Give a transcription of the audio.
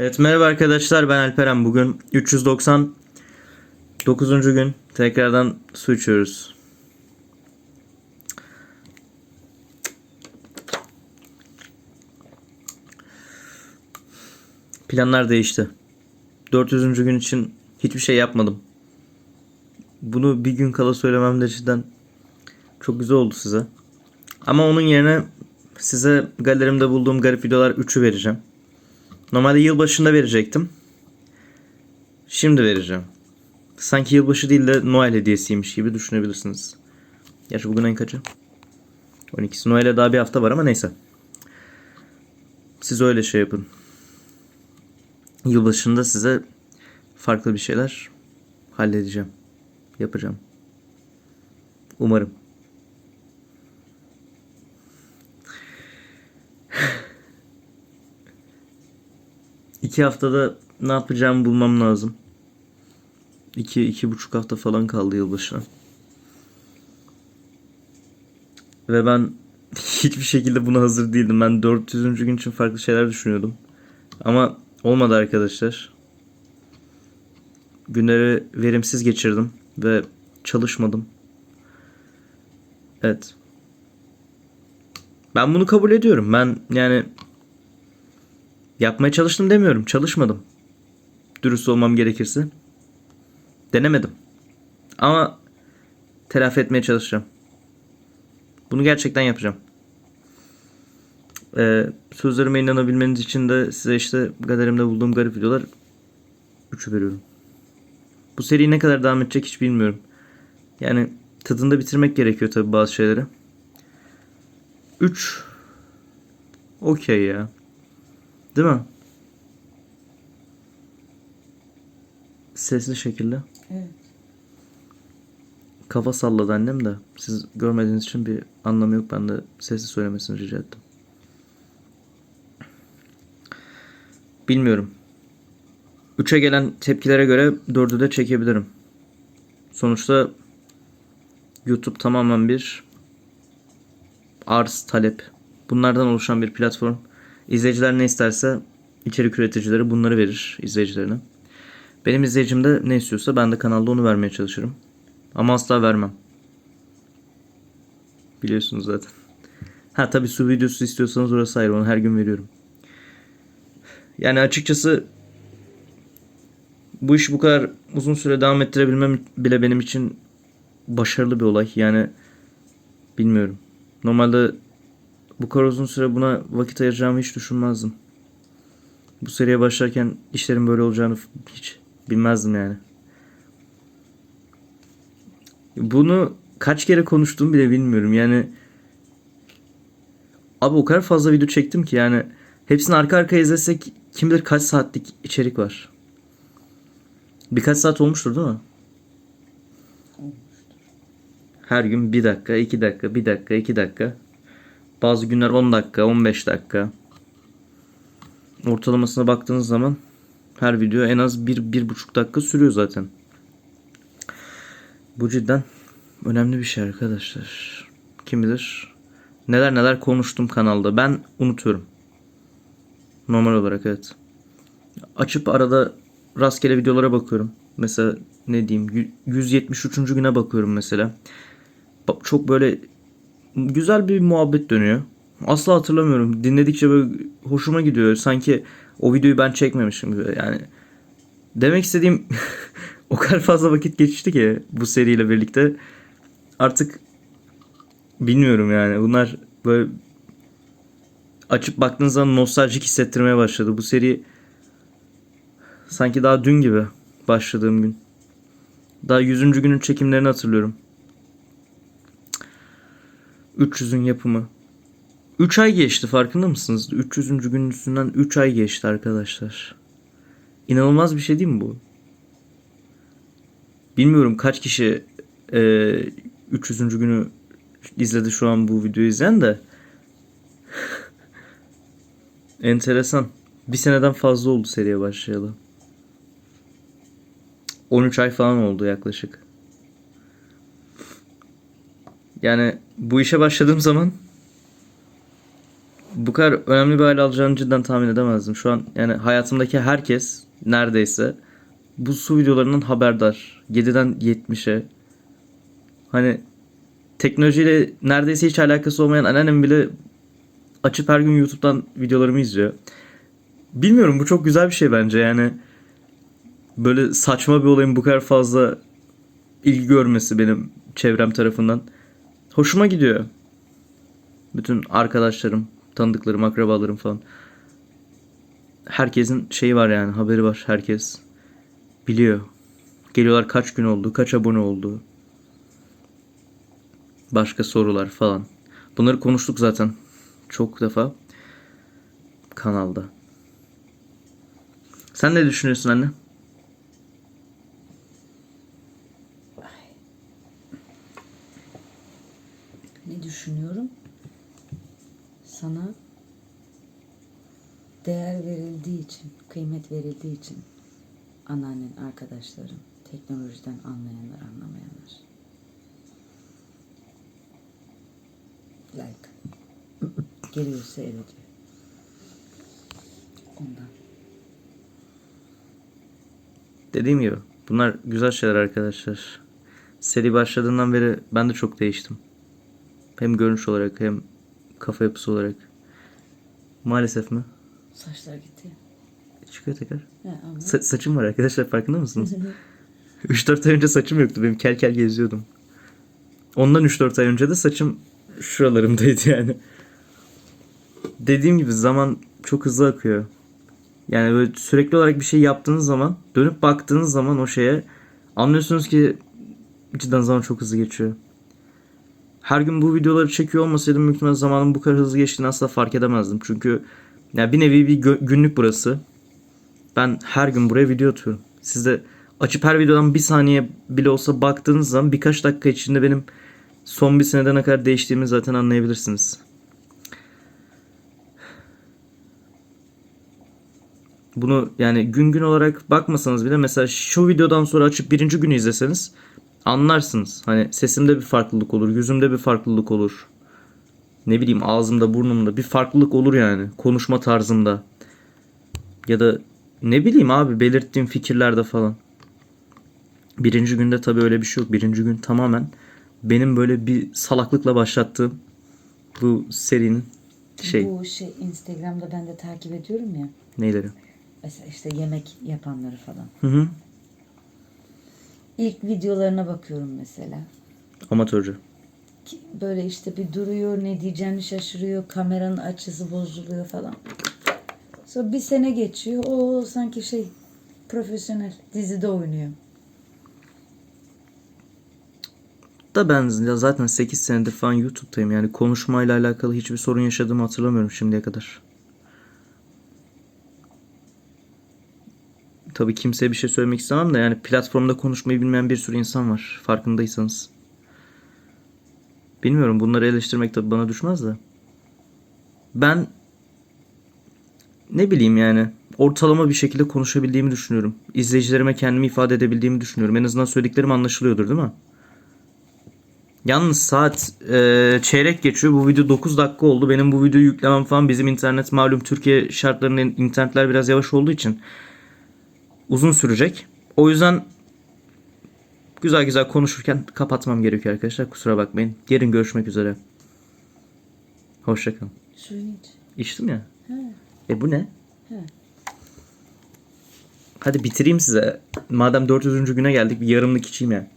Evet merhaba arkadaşlar ben Alperen. Bugün 399. gün tekrardan su içiyoruz. Planlar değişti. 400. gün için hiçbir şey yapmadım. Bunu bir gün kala söylemem de cidden çok güzel oldu size. Ama onun yerine size galerimde bulduğum garip videolar 3'ü vereceğim. Normalde yılbaşında verecektim. Şimdi vereceğim. Sanki yılbaşı değil de Noel hediyesiymiş gibi düşünebilirsiniz. Gerçi bugün en kaçı? 12'si. Noel'e daha bir hafta var ama neyse. Siz öyle şey yapın. Yılbaşında size farklı bir şeyler halledeceğim. Yapacağım. Umarım. İki haftada ne yapacağımı bulmam lazım. İki, iki buçuk hafta falan kaldı yılbaşına. Ve ben hiçbir şekilde buna hazır değildim. Ben 400. gün için farklı şeyler düşünüyordum. Ama olmadı arkadaşlar. Günleri verimsiz geçirdim ve çalışmadım. Evet. Ben bunu kabul ediyorum. Ben yani Yapmaya çalıştım demiyorum. Çalışmadım. Dürüst olmam gerekirse. Denemedim. Ama telafi etmeye çalışacağım. Bunu gerçekten yapacağım. Ee, sözlerime inanabilmeniz için de size işte galerimde bulduğum garip videolar 3'ü veriyorum. Bu seri ne kadar devam edecek hiç bilmiyorum. Yani tadında bitirmek gerekiyor tabi bazı şeyleri. 3 Okey ya. Değil mi? Sesli şekilde. Evet. Kafa salladı annem de. Siz görmediğiniz için bir anlamı yok. Ben de sesli söylemesini rica ettim. Bilmiyorum. 3'e gelen tepkilere göre 4'ü de çekebilirim. Sonuçta YouTube tamamen bir arz talep. Bunlardan oluşan bir platform. İzleyiciler ne isterse içerik üreticileri bunları verir izleyicilerine. Benim izleyicim de ne istiyorsa ben de kanalda onu vermeye çalışırım. Ama asla vermem. Biliyorsunuz zaten. Ha tabi su videosu istiyorsanız orası ayrı onu her gün veriyorum. Yani açıkçası bu iş bu kadar uzun süre devam ettirebilmem bile benim için başarılı bir olay. Yani bilmiyorum. Normalde bu kadar uzun süre buna vakit ayıracağımı hiç düşünmezdim. Bu seriye başlarken işlerin böyle olacağını hiç bilmezdim yani. Bunu kaç kere konuştuğumu bile bilmiyorum. Yani abi o kadar fazla video çektim ki yani hepsini arka arkaya izlesek kim bilir kaç saatlik içerik var. Birkaç saat olmuştur değil mi? Her gün bir dakika, iki dakika, bir dakika, iki dakika. Bazı günler 10 dakika, 15 dakika. Ortalamasına baktığınız zaman her video en az 1-1,5 dakika sürüyor zaten. Bu cidden önemli bir şey arkadaşlar. Kim bilir neler neler konuştum kanalda. Ben unutuyorum. Normal olarak evet. Açıp arada rastgele videolara bakıyorum. Mesela ne diyeyim 173. güne bakıyorum mesela. Çok böyle güzel bir muhabbet dönüyor. Asla hatırlamıyorum. Dinledikçe böyle hoşuma gidiyor. Sanki o videoyu ben çekmemişim gibi. Yani demek istediğim o kadar fazla vakit geçti ki bu seriyle birlikte. Artık bilmiyorum yani. Bunlar böyle açıp baktığınız zaman nostaljik hissettirmeye başladı. Bu seri sanki daha dün gibi başladığım gün. Daha 100. günün çekimlerini hatırlıyorum. 300'ün yapımı. 3 ay geçti farkında mısınız? 300. günün üstünden 3 ay geçti arkadaşlar. İnanılmaz bir şey değil mi bu? Bilmiyorum kaç kişi e, 300. günü izledi şu an bu videoyu izleyen de. Enteresan. Bir seneden fazla oldu seriye başlayalı. 13 ay falan oldu yaklaşık. Yani bu işe başladığım zaman Bu kadar önemli bir hale alacağını cidden tahmin edemezdim. Şu an yani hayatımdaki herkes neredeyse bu su videolarından haberdar. 7'den 70'e. Hani teknolojiyle neredeyse hiç alakası olmayan anneannem bile açıp her gün YouTube'dan videolarımı izliyor. Bilmiyorum bu çok güzel bir şey bence yani. Böyle saçma bir olayın bu kadar fazla ilgi görmesi benim çevrem tarafından. Hoşuma gidiyor. Bütün arkadaşlarım, tanıdıklarım, akrabalarım falan. Herkesin şeyi var yani haberi var herkes. Biliyor. Geliyorlar kaç gün oldu, kaç abone oldu. Başka sorular falan. Bunları konuştuk zaten çok defa kanalda. Sen ne düşünüyorsun anne? Düşünüyorum? Sana değer verildiği için, kıymet verildiği için anneannen, arkadaşların, teknolojiden anlayanlar, anlamayanlar. Like. Geliyor seyrediyor. Ondan. Dediğim gibi bunlar güzel şeyler arkadaşlar. Seri başladığından beri ben de çok değiştim. Hem görünüş olarak hem kafa yapısı olarak. Maalesef mi? Saçlar gitti. Çıkıyor tekrar. Ama Sa- saçım var arkadaşlar farkında mısınız? 3-4 ay önce saçım yoktu. Benim kel kel geziyordum. Ondan 3-4 ay önce de saçım şuralarımdaydı yani. Dediğim gibi zaman çok hızlı akıyor. Yani böyle sürekli olarak bir şey yaptığınız zaman dönüp baktığınız zaman o şeye anlıyorsunuz ki cidden zaman çok hızlı geçiyor. Her gün bu videoları çekiyor olmasaydım büyük ihtimalle zamanın bu kadar hızlı geçtiğini asla fark edemezdim. Çünkü yani bir nevi bir günlük burası. Ben her gün buraya video atıyorum. Siz de açıp her videodan bir saniye bile olsa baktığınız zaman birkaç dakika içinde benim son bir senede ne kadar değiştiğimi zaten anlayabilirsiniz. Bunu yani gün gün olarak bakmasanız bile mesela şu videodan sonra açıp birinci günü izleseniz anlarsınız. Hani sesimde bir farklılık olur, yüzümde bir farklılık olur. Ne bileyim ağzımda, burnumda bir farklılık olur yani. Konuşma tarzımda. Ya da ne bileyim abi belirttiğim fikirlerde falan. Birinci günde tabii öyle bir şey yok. Birinci gün tamamen benim böyle bir salaklıkla başlattığım bu serinin şey bu şey Instagram'da ben de takip ediyorum ya. neyleri. Mesela işte yemek yapanları falan. Hı hı. İlk videolarına bakıyorum mesela. Amatörce. Ki Böyle işte bir duruyor, ne diyeceğini şaşırıyor, kameranın açısı bozuluyor falan. Sonra bir sene geçiyor, o sanki şey profesyonel dizide oynuyor. Da ben zaten 8 senedir falan YouTube'dayım. Yani konuşmayla alakalı hiçbir sorun yaşadığımı hatırlamıyorum şimdiye kadar. Tabii kimseye bir şey söylemek istemem de yani platformda konuşmayı bilmeyen bir sürü insan var. Farkındaysanız. Bilmiyorum bunları eleştirmek tabii bana düşmez de. Ben ne bileyim yani ortalama bir şekilde konuşabildiğimi düşünüyorum. İzleyicilerime kendimi ifade edebildiğimi düşünüyorum. En azından söylediklerim anlaşılıyordur değil mi? Yalnız saat e, çeyrek geçiyor. Bu video 9 dakika oldu. Benim bu videoyu yüklemem falan bizim internet malum Türkiye şartlarında internetler biraz yavaş olduğu için uzun sürecek. O yüzden güzel güzel konuşurken kapatmam gerekiyor arkadaşlar. Kusura bakmayın. Yarın görüşmek üzere. Hoşçakalın. Suyunu iç. İçtim ya. He. E bu ne? He. Hadi bitireyim size. Madem 400. güne geldik bir yarımlık içeyim ya. Bay